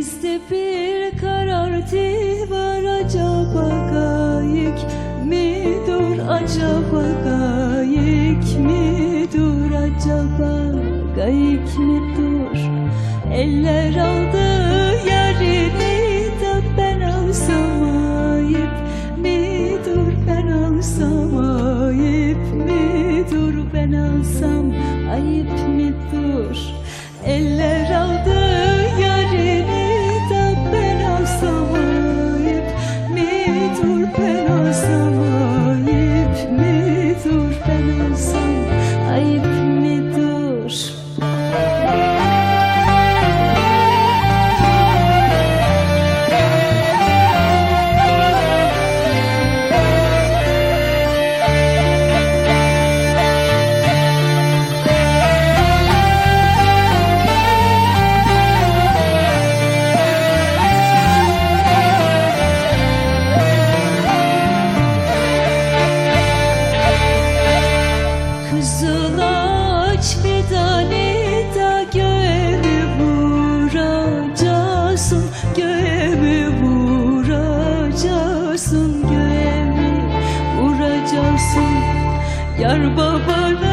denizde bir karartı var acaba gayik midur acaba gayik midur acaba gayik midur eller aldı yerini de ben alsam ayıp midur ben alsam ayıp midur ben alsam ayıp midur eller Kızıl ağaç fidanı da göğe mi vuracaksın Göğe mi vuracaksın Göğe mi Yar babanın